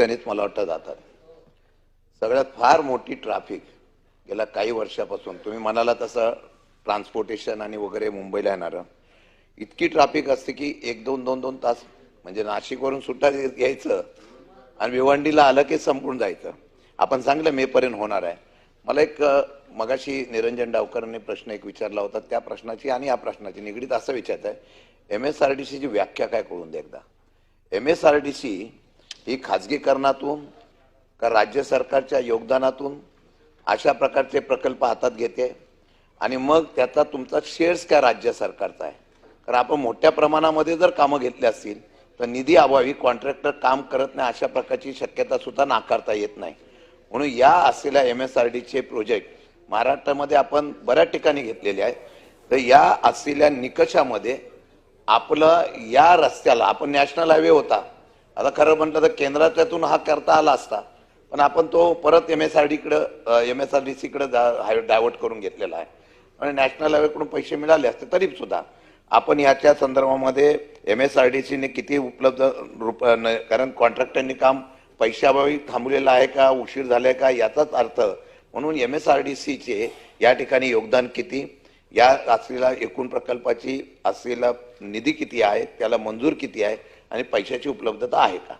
रस्त्यानेच मला वाटतं जातात. सगळ्यात फार मोठी ट्रॅफिक गेल्या काही वर्षापासून तुम्ही म्हणाला तसं ट्रान्सपोर्टेशन आणि वगैरे मुंबईला येणारं. इतकी ट्रॅफिक असते की एक दोन दोन दोन तास म्हणजे नाशिकवरून सुट्टा घ्यायचं आणि भिवंडीला आलं की संपून जायचं. आपण सांगलं मेपर्यंत होणार आहे. मला एक मगाशी निरंजन डावकरांनी प्रश्न एक विचारला होता. त्या प्रश्नाची आणि या प्रश्नाची निगडीत असं विचारत आहे एम एस आर टी सीची व्याख्या काय कळून दे एकदा. M S R T C ही खाजगीकरणातून का राज्य सरकारच्या योगदानातून अशा प्रकारचे प्रकल्प हातात घेते आणि मग त्याचा तुमचा शेअर्स काय राज्य सरकारचा आहे. कारण आपण मोठ्या प्रमाणामध्ये जर कामं घेतली असतील तर निधी अभावी कॉन्ट्रॅक्टर काम करत नाही अशा प्रकारची शक्यता सुद्धा नाकारता येत नाही. म्हणून या असलेल्या एम एस आर डीचे प्रोजेक्ट महाराष्ट्रामध्ये आपण बऱ्याच ठिकाणी घेतलेले आहेत. तर या असलेल्या निकषामध्ये आपलं या रस्त्याला आपण नॅशनल हायवे होता आता खरं म्हटलं तर केंद्राच्यातून हा करता आला असता पण आपण तो परत एम एस आर डीकडं एम एस आर डी सीकडे डायव्हर्ट करून घेतलेला आहे. आणि नॅशनल हायवेकडून पैसे मिळाले असते तरी सुद्धा आपण याच्या संदर्भामध्ये एम एस आर डी सीने किती उपलब्ध रुप कारण कॉन्ट्रॅक्टरनी काम पैशाअभावी थांबलेलं आहे का उशीर झालाय का याचाच अर्थ म्हणून एम एस आर डी सीचे या ठिकाणी योगदान किती या असलेल्या एकूण प्रकल्पाची असलेला निधी किती आहे त्याला मंजूर किती आहे आणि पैशाची उपलब्धता आहे का?